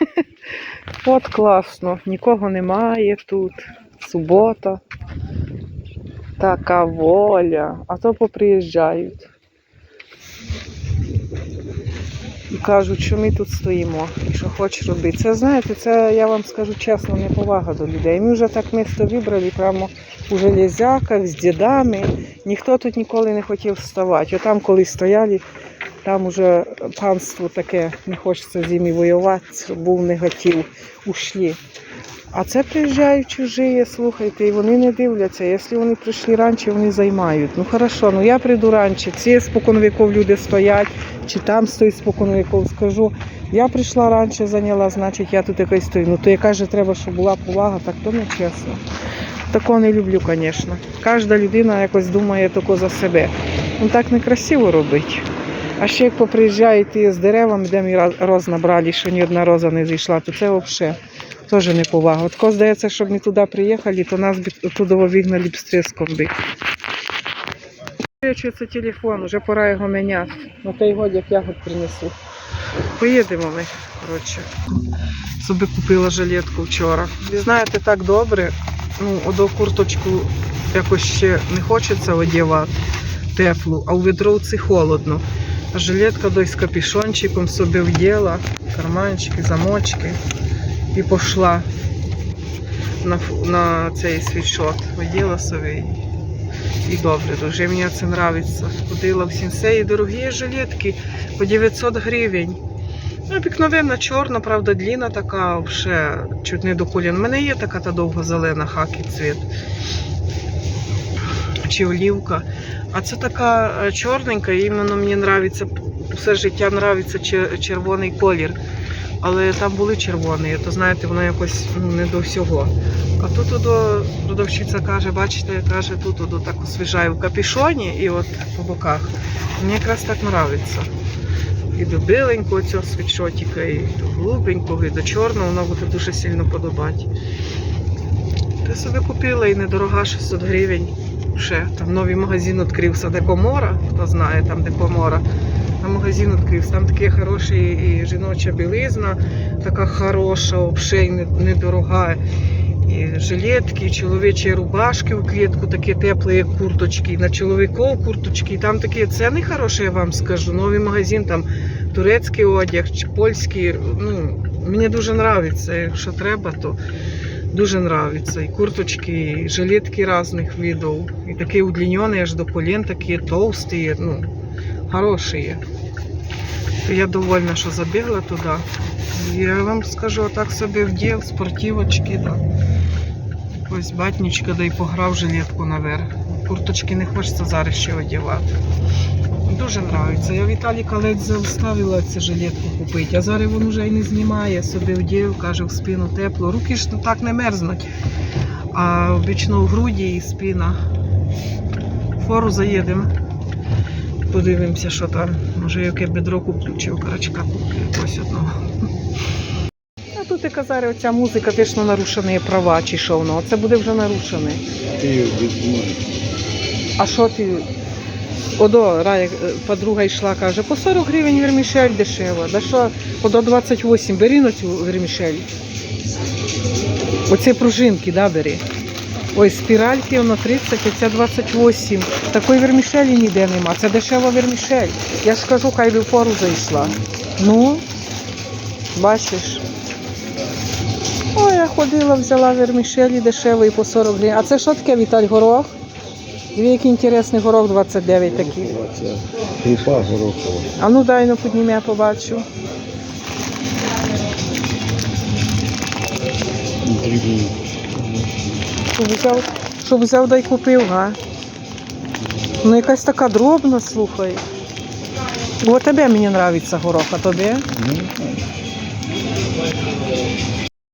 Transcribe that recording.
От класно, нікого немає тут. Субота. Така воля. А то поприїжджають. І кажуть, що ми тут стоїмо, і що хочеш робити. Це знаєте, це я вам скажу чесно, неповага до людей. Ми вже так місто вибрали прямо у железяках з дідами. Ніхто тут ніколи не хотів вставати. Отам, коли стояли, там уже панство таке, не хочеться з ними воювати, був негатив, ушлі. А це приїжджають чужі, слухайте, і вони не дивляться. Якщо вони прийшли раніше, вони займають. Ну хорошо, ну я прийду раніше, ці спокон віков люди стоять, чи там стоїть спокон віков, скажу. Я прийшла раніше, зайняла, значить я тут якось стою. Ну то яка ж треба, щоб була повага, так то не чесно. Такого не люблю, звісно. Кожна людина якось думає тільки за себе. Ну так некрасиво робить. А ще як поприїжджають і з деревами, де ми роз набрали, що ні одна роза не зійшла, то це взагалі теж неповага. От коли здається, щоб ми туди приїхали, то нас би туди вигнали б з би. Чи це телефон, вже пора його міняти. Ну та й годі, як ягод принесу. Поїдемо ми, коротше. Собі купила жилетку вчора. Ви знаєте, так добре. Ну, одну курточку якось ще не хочеться одягати теплу, а у відровці холодно. Жилетка дось з капюшончиком собі вділа, карманчики, замочки і пішла на, на цей світшот. Оділа собі. І добре, дуже мені це подобається. Ходила в сінсеї дорогі жилетки по 900 гривень. Ну, обикновенна чорна, правда, длінна така, вже чуть не до колін. У мене є така та довго зелена хакі цвіт. Чи олівка. А це така е, чорненька, і іменно мені подобається, все життя подобається червоний колір. Але там були червоні, то знаєте, воно якось ну, не до всього. А тут одо, продавщиця каже, бачите, каже, тут одо так освіжає в капюшоні і от по боках. Мені якраз так подобається. І до біленького цього світшотика, і до голубенького, і до чорного, воно буде дуже сильно подобати. Ти собі купила і недорога 600 гривень. Ще там новий магазин відкрився, де Комора, хто знає, там де Комора. Там магазин відкрився, там такі хороші і жіноча білизна, така хороша, взагалі недорога. І жилетки, і чоловічі рубашки у клітку, такі теплі, курточки, на чоловіков курточки. Там такі ціни хороші, я вам скажу. Новий магазин, там турецький одяг, чи польський. Ну, мені дуже подобається. Якщо треба, то дуже подобається. І курточки, і жилетки різних видів. І такі удлінені аж до колін, такі товсті, ну, хороші. Я довольна, що забігла туди. Я вам скажу, так собі вдів, спортивочки, да. Ось батнічка, да й пограв жилетку наверх. Курточки не хочеться зараз ще одягати. Дуже подобається. Я Віталіка ледь заставила цю жилетку купити, а зараз він вже і не знімає, собі вдів, каже, в спину тепло. Руки ж так не мерзнуть, а обічно в груді і спина. Фору заїдемо. Подивимося, що там. Може, яке бедро куплю, чи окорочка куплю якогось одного. А тут і казали, оця музика, звісно, нарушені права, чи що воно. Це буде вже нарушене. Ти. А що ти? Одо, е, подруга йшла, каже, по 40 гривень вермішель дешево. По до 28, бери на цю вермішель. Оці пружинки, да, бери. Ой, спіральки воно 30, а ця 28. Такої вермішелі ніде нема. Це дешева вермішель. Я ж кажу, хай би пору зайшла. Ну, бачиш. Ой, я ходила, взяла вермішелі дешевої по 40 гривень. А це що таке, Віталь, горох? Дві який інтересний горох 29 такий. Горохова. А ну дай ну підніми, я побачу. Дрібні. Щоб взяв, щоб взяв да й купив, га? Ну якась така дробна, слухай. О, тебе мені подобається горох, а тобі? Ну.